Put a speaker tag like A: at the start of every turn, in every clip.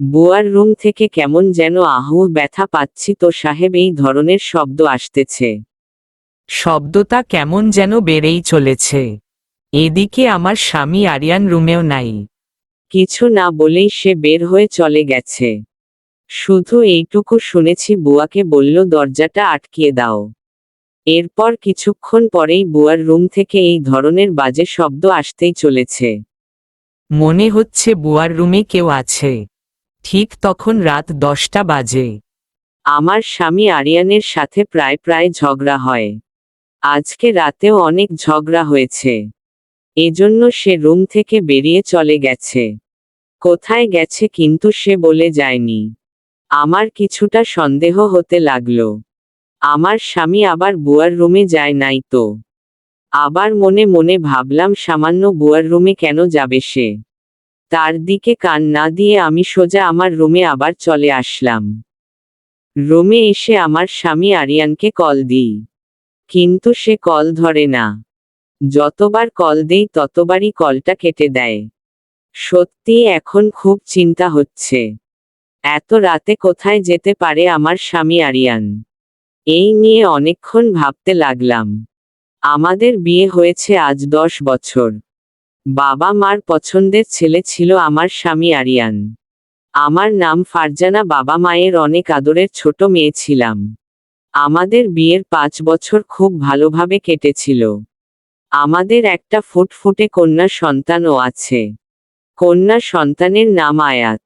A: বুয়ার room থেকে কেমন যেন আহু ব্যথা পাচ্ছি তো সাহেব এই ধরনের শব্দ আসতেছে।
B: শব্দটা কেমন যেন বেড়েই চলেছে। এদিকে আমার স্বামী আরিয়ান রুমেও নাই।
A: কিছু না বলেই সে বের হয়ে চলে গেছে। শুধু এইটুকু শুনেছি বুয়াকে বলল, দরজাটা আটকিয়ে দাও। এরপর কিছুক্ষণ পরেই বুয়ার রুম থেকে এই ধরনের বাজে শব্দ আসতেই চলেছে।
B: মনে হচ্ছে বুয়ার রুমে কেউ আছে। ঠিক তখন রাত দশটা বাজে।
A: আমার স্বামী আরিয়ানের সাথে প্রায় প্রায় ঝগড়া হয়। আজকে রাতেও অনেক ঝগড়া হয়েছে। এজন্য সে রুম থেকে বেরিয়ে চলে গেছে। কোথায় গেছে কিন্তু সে বলে যায়নি। আমার কিছুটা সন্দেহ হতে লাগল। আমার স্বামী আবার বুয়ার রুমে যায় নাই তো। আবার মনে মনে ভাবলাম, সামান্য বুয়ার রুমে কেন যাবে সে? তার দিকে কান না দিয়ে আমি সোজা আমার রুমে আবার চলে আসলাম। রুমে এসে আমার স্বামী আরিয়ানকে কল দিই। কিন্তু সে কল ধরে না। যতবার কল দেই ততবারই কলটা কেটে দেয়। সত্যি এখন খুব চিন্তা হচ্ছে। এত রাতে কোথায় যেতে পারে আমার স্বামী আরিয়ান? এই নিয়ে অনেকক্ষণ ভাবতে লাগলাম। আমাদের বিয়ে হয়েছে আজ দশ বছর। বাবা মার পছন্দের ছেলে ছিল আমার স্বামী আরিয়ান। আমার নাম ফারজানা বাবা মায়ের অনেক আদরের ছোট মেয়ে ছিলাম। আমাদের বিয়ের পাঁচ বছর খুব ভালোভাবে কেটেছিল। আমাদের একটা ফুটফুটে কন্যা সন্তানও আছে। কন্যা সন্তানের নাম আয়াত।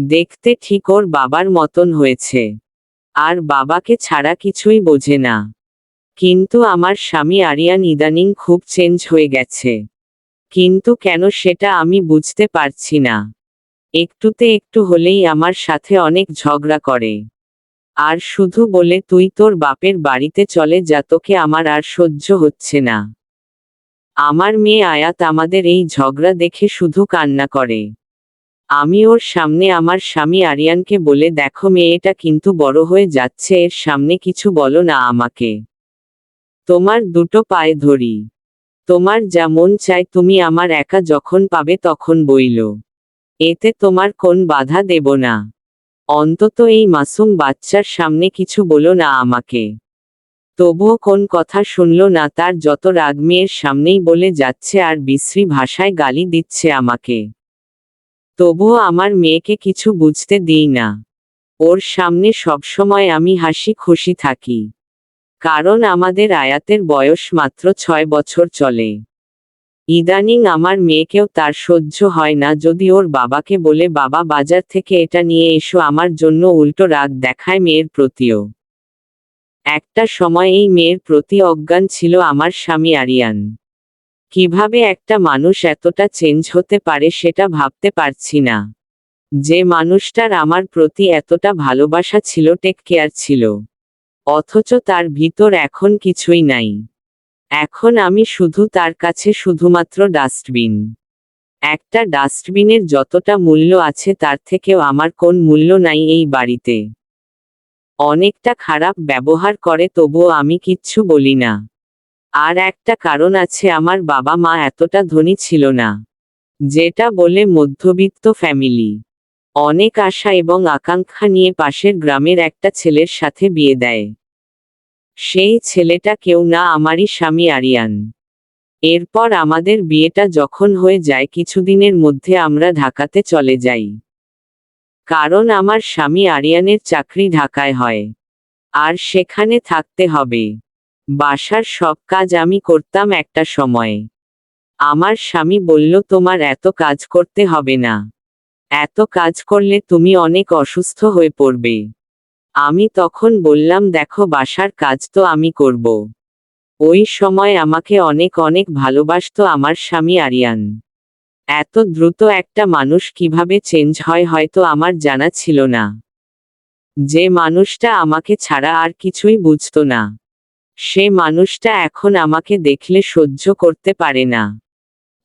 A: দেখতে ঠিক ওর বাবার মতন হয়েছে। আর বাবাকে ছাড়া কিছুই বোঝে না। কিন্তু আমার স্বামী আরিয়ান ইদানিং খুব চেঞ্জ হয়ে গেছে। কিন্তু কেন সেটা আমি বুঝতে পারছি না। একটুতে একটু হলেই আমার সাথে অনেক ঝগড়া করে। আর শুধু বলে তুই তোর বাপের বাড়িতে চলে যা, তোকে আমার আর সহ্য হচ্ছে না। আমার মেয়ে আয়াত আমাদের এই ঝগড়া দেখে শুধু কান্না করে। আমি ওর সামনে আমার স্বামী আরিয়ানকে বলে, দেখো মেয়েটা কিন্তু বড় হয়ে যাচ্ছে, এর সামনে কিছু বলো না আমাকে। তোমার দুটো পায়ে ধরি। তোমার যা মন চায় তুমি আমার একা যখন পাবে তখন বইল। এতে তোমার কোন বাধা দেব না। অন্তত এই মাসুম বাচ্চার সামনে কিছু বলো না আমাকে। তবুও কোন কথা শুনল না তার যত রাগ মেয়ের সামনেই বলে যাচ্ছে আর বিশ্রী ভাষায় গালি দিচ্ছে আমাকে। তবুও আমার মেয়েকে কিছু বুঝতে দিই না। ওর সামনে সবসময় আমি হাসি খুশি থাকি। কারণ আমাদের আয়াতের বয়স মাত্র ছয় বছর চলে। ইদানিং আমার মেয়েকেও তার সহ্য হয় না যদি ওর বাবাকে বলে, বাবা, বাজার থেকে এটা নিয়ে এসো, আমার জন্য উল্টো রাগ দেখায় মেয়ের প্রতিও। একটা সময় এই মেয়ের প্রতি অজ্ঞান ছিল আমার স্বামী আরিয়ান। কীভাবে একটা মানুষ এতটা চেঞ্জ হতে পারে সেটা ভাবতে পারছি না। যে মানুষটার আমার প্রতি এতটা ভালোবাসা ছিল, টেক কেয়ার ছিল। অথচ তার ভিতর এখন কিছুই নাই। এখন আমি শুধু তার কাছে শুধুমাত্র ডাস্টবিন। একটা ডাস্টবিনের যতটা মূল্য আছে তার থেকেও আমার কোন মূল্য নাই এই বাড়িতে। অনেকটা খারাপ ব্যবহার করে তবুও আমি কিচ্ছু বলি না। আর একটা কারণ আছে আমার বাবা মা এতটা ধনী ছিল না। যেটা বলে মধ্যবিত্ত ফ্যামিলি। অনেক আশা এবং আকাঙ্ক্ষা নিয়ে পাশের গ্রামের একটা ছেলের সাথে বিয়ে দেয়। সেই ছেলেটা কেউ না, আমারই স্বামী আরিয়ান। এরপর আমাদের বিয়েটা যখন হয়ে যায়, কিছুদিনের মধ্যে আমরা ঢাকাতে চলে যাই। কারণ আমার স্বামী আরিয়ানের চাকরি ঢাকায় হয়। আর সেখানে থাকতে হবে। বাসার সব কাজ আমি করতাম একটা সময়। আমার স্বামী বলল, তোমার এত কাজ করতে হবে না। এত কাজ করলে তুমি অনেক অসুস্থ হয়ে পড়বে। আমি তখন বললাম, দেখো, বাসার কাজ তো আমি করব। ওই সময় আমাকে অনেক অনেক ভালোবাসত আমার স্বামী আরিয়ান। এত দ্রুত একটা মানুষ কীভাবে চেঞ্জ হয় হয়তো আমার জানা ছিল না। যে মানুষটা আমাকে ছাড়া আর কিছুই বুঝতো না। সে মানুষটা এখন আমাকে দেখলে সহ্য করতে পারে না।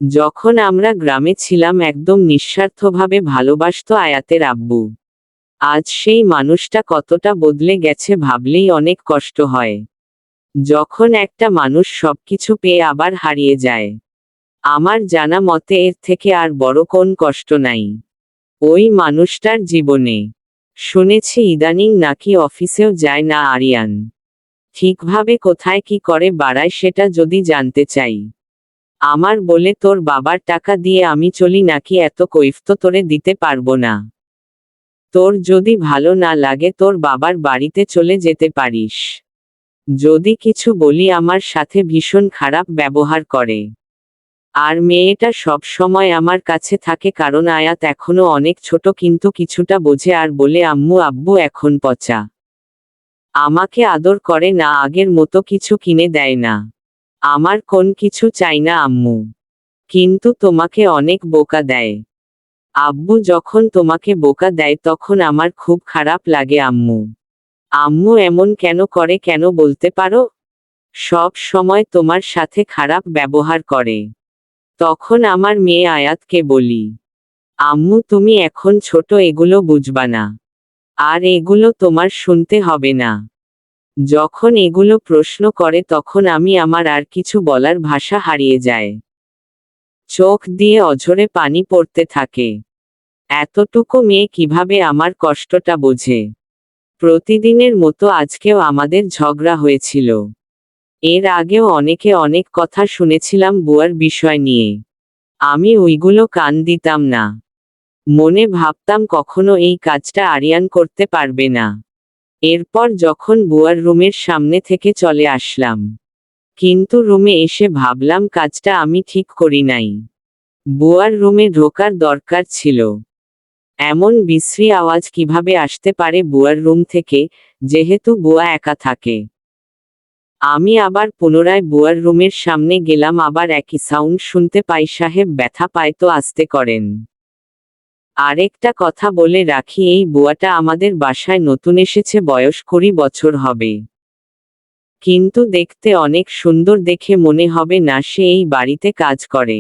A: যখন আমরা গ্রামে ছিলাম একদম নিঃস্বার্থভাবে ভালোবাসত আয়াতের আব্বু। আজ সেই মানুষটা কতটা বদলে গেছে ভাবলেই অনেক কষ্ট হয়। যখন একটা মানুষ সবকিছু পেয়ে আবার হারিয়ে যায়। আমার জানা মতে এর থেকে আর বড় কোন কষ্ট নাই। ওই মানুষটার জীবনে। শুনেছি ইদানিং নাকি অফিসেও যায় না আরিয়ান। ঠিকভাবে কোথায় কি করে বাড়ায় সেটা যদি জানতে চাই। আমার বলে তোর বাবার টাকা দিয়ে আমি চলি নাকি এত কৈফ তো তোরে দিতে পারব না। তোর যদি ভালো না লাগে তোর বাবার বাড়িতে চলে যেতে পারিস। যদি কিছু বলি আমার সাথে ভীষণ খারাপ ব্যবহার করে। আর মেয়েটা সব সময় আমার কাছে থাকে কারণ আয়াত এখনও অনেক ছোট কিন্তু কিছুটা বোঝে আর বলে, আম্মু, আব্বু এখন পচা। আমাকে আদর করে না, আগের মতো কিছু কিনে দেয় না। আমার কোন কিছু চাই না, আম্মু। কিন্তু তোমাকে অনেক বোকা দেয়। আব্বু যখন তোমাকে বোকা দেয়, তখন আমার খুব খারাপ লাগে, আম্মু। আম্মু এমন কেন করে, কেন বলতে পারো? সব সময় তোমার সাথে খারাপ ব্যবহার করে। তখন আমার মেয়ে আয়াতকে বলি, আম্মু, তুমি এখন ছোট, এগুলো বুঝবা না। আর এগুলো তোমার শুনতে হবে না। যখন এগুলো প্রশ্ন করে তখন আমি আমার আর কিছু বলার ভাষা হারিয়ে যায়। চোখ দিয়ে অঝরে পানি পড়তে থাকে। এতটুকু মেয়ে কীভাবে আমার কষ্টটা বোঝে? প্রতিদিনের মতো আজকেও আমাদের ঝগড়া হয়েছিল। এর আগেও অনেকে অনেক কথা শুনেছিলাম বুয়ার বিষয় নিয়ে। আমি ওইগুলো কান দিতাম না। মনে ভাবতাম কখনো এই কাজটা আরিয়ান করতে পারবে না। এরপর যখন বুয়ার রুমের সামনে থেকে চলে আসলাম। কিন্তু রুমে এসে ভাবলাম, কাজটা আমি ঠিক করি নাই। বুয়ার রুমে ঢোকার দরকার ছিল। এমন বিশ্রী আওয়াজ কীভাবে আসতে পারে বুয়ার রুম থেকে, যেহেতু বুয়া একা থাকে। আমি আবার পুনরায় বুয়ার রুমের সামনে গেলাম, আবার একই সাউন্ড শুনতে পাই, সাহেব, ব্যথা পায় তো আসতে করেন। আরেকটা কথা বলে রাখি, এই বুয়াটা আমাদের বাসায় নতুন এসেছে, বয়স কুড়ি বছর হবে। কিন্তু দেখতে অনেক সুন্দর দেখে মনে হবে না, সে এই বাড়িতে কাজ করে।